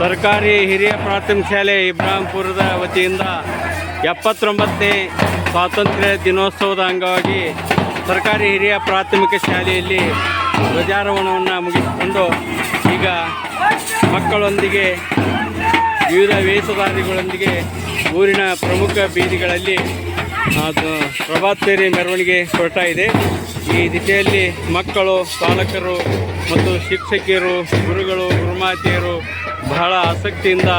ಸರ್ಕಾರಿ ಹಿರಿಯ ಪ್ರಾಥಮಿಕ ಶಾಲೆ ಇಬ್ರಾಹಿಂಪುರದ ವತಿಯಿಂದ ಎಪ್ಪತ್ತೊಂಬತ್ತನೇ ಸ್ವಾತಂತ್ರ್ಯ ದಿನೋತ್ಸವದ ಅಂಗವಾಗಿ ಸರ್ಕಾರಿ ಹಿರಿಯ ಪ್ರಾಥಮಿಕ ಶಾಲೆಯಲ್ಲಿ ಧ್ವಜಾರೋಹಣವನ್ನು ಮುಗಿಸಿಕೊಂಡು ಈಗ ಮಕ್ಕಳೊಂದಿಗೆ ವಿವಿಧ ವೇಷಧಾರಿಗಳೊಂದಿಗೆ ಊರಿನ ಪ್ರಮುಖ ಬೀದಿಗಳಲ್ಲಿ ಅದು ಪ್ರಭಾತ್ ಸೇರಿ ಮೆರವಣಿಗೆ ಹೊರಟ ಈ ದಿಶೆಯಲ್ಲಿ ಮಕ್ಕಳು ಪಾಲಕರು ಮತ್ತು ಶಿಕ್ಷಕಿಯರು, ಗುರುಗಳು, ಗುರುಮಾತೆಯರು ಬಹಳ ಆಸಕ್ತಿಯಿಂದ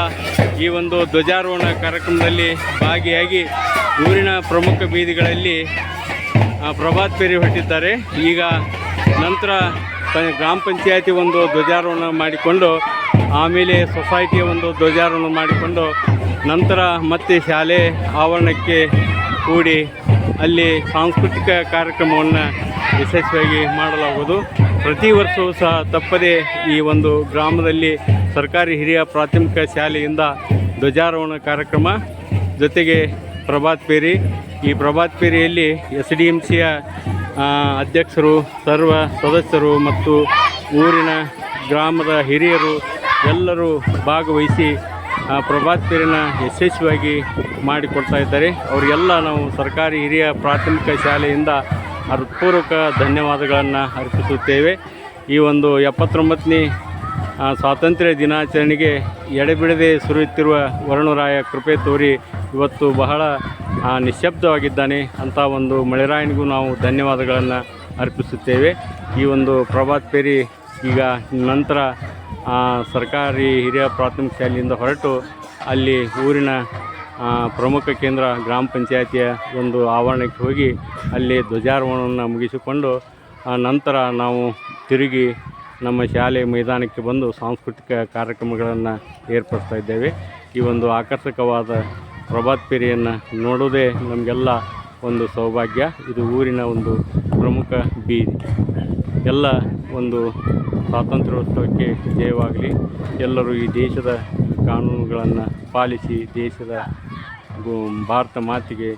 ಈ ಒಂದು ಧ್ವಜಾರೋಹಣ ಕಾರ್ಯಕ್ರಮದಲ್ಲಿ ಭಾಗಿಯಾಗಿ ಊರಿನ ಪ್ರಮುಖ ಬೀದಿಗಳಲ್ಲಿ ಪ್ರಭಾತ್ ಪೇರಿ ಹೊಟ್ಟಿದ್ದಾರೆ ಈಗ ನಂತರ ಗ್ರಾಮ ಪಂಚಾಯತಿ ಒಂದು ಧ್ವಜಾರೋಹಣ ಮಾಡಿಕೊಂಡು, ಆಮೇಲೆ ಸೊಸೈಟಿಯ ಒಂದು ಧ್ವಜಾರೋಹಣ ಮಾಡಿಕೊಂಡು, ನಂತರ ಮತ್ತೆ ಶಾಲೆ ಆವರಣಕ್ಕೆ ಕೂಡಿ ಅಲ್ಲಿ ಸಾಂಸ್ಕೃತಿಕ ಕಾರ್ಯಕ್ರಮವನ್ನು ಯಶಸ್ವಿಯಾಗಿ ಮಾಡಲಾಗುವುದು. ಪ್ರತಿ ವರ್ಷವೂ ಸಹ ತಪ್ಪದೇ ಈ ಒಂದು ಗ್ರಾಮದಲ್ಲಿ ಸರ್ಕಾರಿ ಹಿರಿಯ ಪ್ರಾಥಮಿಕ ಶಾಲೆಯಿಂದ ಧ್ವಜಾರೋಹಣ ಕಾರ್ಯಕ್ರಮ ಜೊತೆಗೆ ಪ್ರಭಾತ್ ಪೇರಿ ಈ ಪ್ರಭಾತ್ ಪೇರಿಯಲ್ಲಿ ಎಸ್ ಡಿ ಎಂ ಸಿಯ ಅಧ್ಯಕ್ಷರು, ಸರ್ವ ಸದಸ್ಯರು ಮತ್ತು ಊರಿನ ಗ್ರಾಮದ ಹಿರಿಯರು ಎಲ್ಲರೂ ಭಾಗವಹಿಸಿ ಪ್ರಭಾತ್ ಪೇರಿನ ಯಶಸ್ವಿಯಾಗಿ ಮಾಡಿಕೊಡ್ತಾ ಇದ್ದಾರೆ. ಅವರಿಗೆಲ್ಲ ನಾವು ಸರ್ಕಾರಿ ಹಿರಿಯ ಪ್ರಾಥಮಿಕ ಶಾಲೆಯಿಂದ ಹೃತ್ಪೂರ್ವಕ ಧನ್ಯವಾದಗಳನ್ನು ಅರ್ಪಿಸುತ್ತೇವೆ. ಈ ಒಂದು ಎಪ್ಪತ್ತೊಂಬತ್ತನೇ ಸ್ವಾತಂತ್ರ್ಯ ದಿನಾಚರಣೆಗೆ ಎಡೆಬಿಡದೆ ಸುರಿಯುತ್ತಿರುವ ವರುಣರಾಯ ಕೃಪೆ ತೋರಿ ಇವತ್ತು ಬಹಳ ನಿಶ್ಶಬ್ದವಾಗಿದ್ದಾನೆ ಅಂತ ಒಂದು ಮಳೆರಾಯನಿಗೂ ನಾವು ಧನ್ಯವಾದಗಳನ್ನು ಅರ್ಪಿಸುತ್ತೇವೆ. ಈ ಒಂದು ಪ್ರಭಾತ್ ಪೇರಿ ಈಗ ನಂತರ ಸರ್ಕಾರಿ ಹಿರಿಯ ಪ್ರಾಥಮಿಕ ಶಾಲೆಯಿಂದ ಹೊರಟು ಅಲ್ಲಿ ಊರಿನ ಪ್ರಮುಖ ಕೇಂದ್ರ ಗ್ರಾಮ ಪಂಚಾಯತಿಯ ಒಂದು ಆವರಣಕ್ಕೆ ಹೋಗಿ ಅಲ್ಲಿ ಧ್ವಜಾರೋಹಣವನ್ನು ಮುಗಿಸಿಕೊಂಡು ಆ, ನಂತರ ನಾವು ತಿರುಗಿ ನಮ್ಮ ಶಾಲೆ ಮೈದಾನಕ್ಕೆ ಬಂದು ಸಾಂಸ್ಕೃತಿಕ ಕಾರ್ಯಕ್ರಮಗಳನ್ನು ಏರ್ಪಡಿಸ್ತಾ ಇದ್ದೇವೆ. ಈ ಒಂದು ಆಕರ್ಷಕವಾದ ಪ್ರಭಾತ್ ಪೇರಿಯನ್ನು ನೋಡೋದೇ ನಮಗೆಲ್ಲ ಒಂದು ಸೌಭಾಗ್ಯ. ಇದು ಊರಿನ ಒಂದು ಪ್ರಮುಖ ಬೀದಿ. ಎಲ್ಲ ಒಂದು ಸ್ವಾತಂತ್ರ್ಯೋತ್ಸವಕ್ಕೆ ಜಯವಾಗಲಿ. ಎಲ್ಲರೂ ಈ ದೇಶದ ಕಾನೂನುಗಳನ್ನು ಪಾಲಿಸಿ ದೇಶದ ಭಾರತ ಮಾತೆಗೆ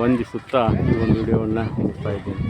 ವಂದಿಸುತ್ತಾ ಈ ಒಂದು ವಿಡಿಯೋವನ್ನು ಮುಗಿಸ್ತಾ ಇದ್ದೇನೆ.